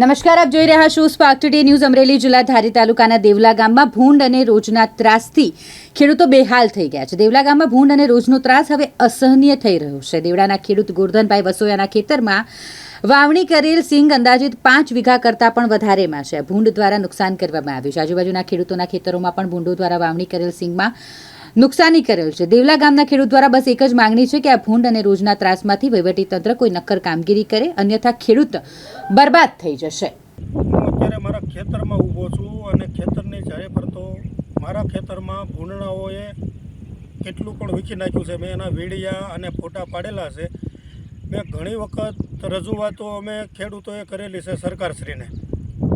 નમસ્કાર, આપ જોઈ રહ્યા છો સ્પાર્ક ટુડે ન્યૂઝ અમરેલી જિલ્લા ધારી તાલુકાના દેવલા ગામમાં ભૂંડ અને રોજના ત્રાસથી ખેડૂતો બેહાલ થઈ ગયા છે. દેવલા ગામમાં ભૂંડ અને રોજનો ત્રાસ હવે અસહનીય થઈ રહ્યો છે. દેવડાના ખેડૂત ગોરધનભાઈ વસોયાના ખેતરમાં વાવણી કરેલ સિંગ અંદાજિત પાંચ વીઘા કરતાં પણ વધારેમાં છે. ભૂંડ દ્વારા નુકસાન કરવામાં આવ્યું છે. આજુબાજુના ખેડૂતોના ખેતરોમાં પણ ભૂંડો દ્વારા વાવણી કરેલ સિંગમાં નુકસાની કરેલ છે. દેવલા ગામના ખેડૂત દ્વારા બસ એક જ માંગણી છે કે આ ભૂંડ અને રોજના ત્રાસમાંથી વહીવટીતંત્ર કોઈ નક્કર કામગીરી કરે, અન્યથા ખેડૂત બરબાદ થઈ જશે. હું અત્યારે મારા ખેતરમાં ઊભો છું અને ખેતરની ચારે ફરતો મારા ખેતરમાં ભૂંડણાઓએ કેટલું પણ વીખી નાખ્યું છે. મેં એના વીડિયા અને ફોટા પાડેલા છે. મેં ઘણી વખત રજૂઆતો અમે ખેડૂતોએ કરેલી છે સરકારશ્રીને.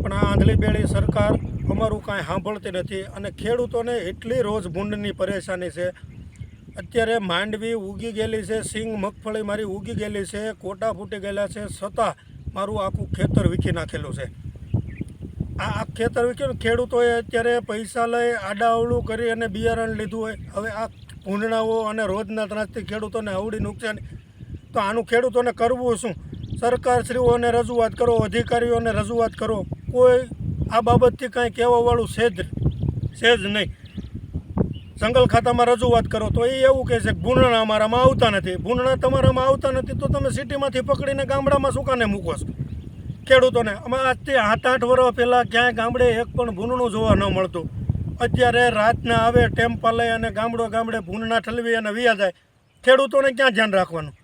પણ આ આંધળી બેળી સરકાર અમારું કાંઈ સાંભળતી નથી અને ખેડૂતોને એટલી રોજ ભૂંડની પરેશાની છે. અત્યારે માંડવી ઉગી ગયેલી છે, સિંગ મગફળી મારી ઉગી ગયેલી છે, કોટા ફૂટી ગયેલા છે છતાં મારું આખું ખેતર વીખી નાખેલું છે. આ ખેતર વીખ્યું ખેડૂતોએ અત્યારે પૈસા લઈ આડાઅવળું કરી અને બિયારણ લીધું હોય. હવે આ ભૂંડણાઓ અને રોજના ત્રાસથી ખેડૂતોને આવડી નુકસાન. તો આનું ખેડૂતોને કરવું શું? સરકારશ્રીઓને રજૂઆત કરો, અધિકારીઓને રજૂઆત કરો. કોઈ આ બાબતથી કાંઈ કહેવાવાળું છે જ છે જ નહીં. જંગલ ખાતામાં રજૂઆત કરો તો એ એવું કહે છે કે ભૂંડણા અમારામાં આવતા નથી. ભૂંડણા તમારામાં આવતા નથી તો તમે સિટીમાંથી પકડીને ગામડામાં સુકાને કાને મૂકો છો? ખેડૂતોને. અમે આજથી સાત આઠ વર્ષ પહેલાં ક્યાંય ગામડે એક પણ ભૂંડણું જોવા ન મળતું. અત્યારે રાતના આવે, ટેમ્પા લઈ અને ગામડો ગામડે ભૂંડણા ઠલવી અને વ્યા જાય. ખેડૂતોને ક્યાં ધ્યાન રાખવાનું?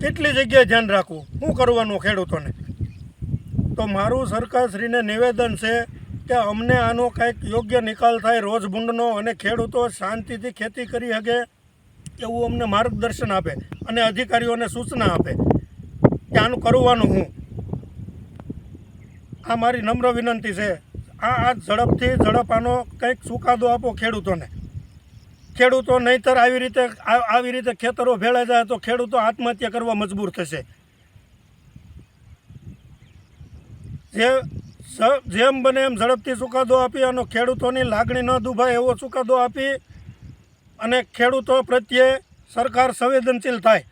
કેટલી જગ્યાએ ધ્યાન રાખવું? શું કરવાનું ખેડૂતોને? તો મારું સરકારશ્રીને નિવેદન છે કે અમને આનો કંઈક યોગ્ય નિકાલ થાય રોજ ભૂંડનો અને ખેડૂતો શાંતિથી ખેતી કરી શકે એવું અમને માર્ગદર્શન આપે અને અધિકારીઓને સૂચના આપે. કે આનું કરવાનું હું. આ મારી નમ્ર વિનંતી છે. આ આ ઝડપથી ઝડપ આનો કંઈક ચુકાદો આપો ખેડૂતોને. ખેડૂતો નહીંતર આવી રીતે આવી રીતે ખેતરો ભેળા જાય તો ખેડૂતો આત્મહત્યા કરવા મજબૂર થશે. જે જેમ બને એમ ઝડપથી ચુકાદો આપી અને ખેડૂતોની લાગણી ન દુભાય એવો ચુકાદો આપી અને ખેડૂતો પ્રત્યે સરકાર સંવેદનશીલ થાય.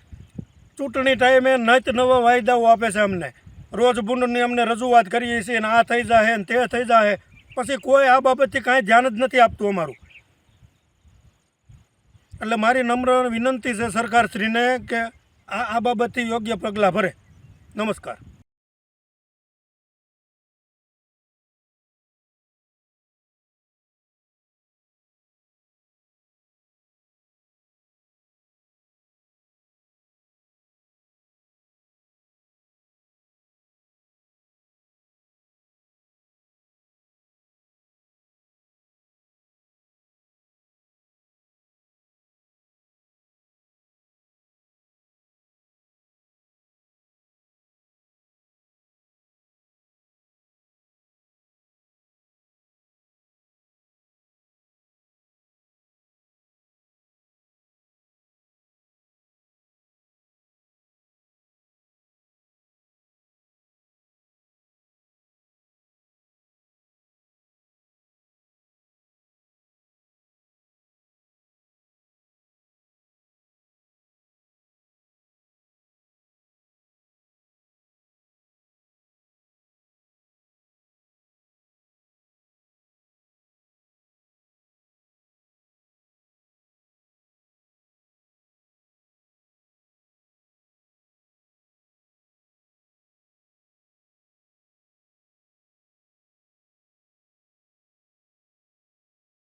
ચૂંટણી ટાઈમે નત નવા વાયદાઓ આપે છે અમને. રોજ બુંડની અમને રજૂઆત કરીએ છીએ ને આ થઈ જાહે ને તે થઈ જાહે. પછી કોઈ આ બાબતથી કાંઈ ધ્યાન જ નથી આપતું અમારું. એટલે મારી નમ્ર વિનંતી છે સરકારશ્રીને કે આ આ બાબતથી યોગ્ય પગલાં ભરે. નમસ્કાર.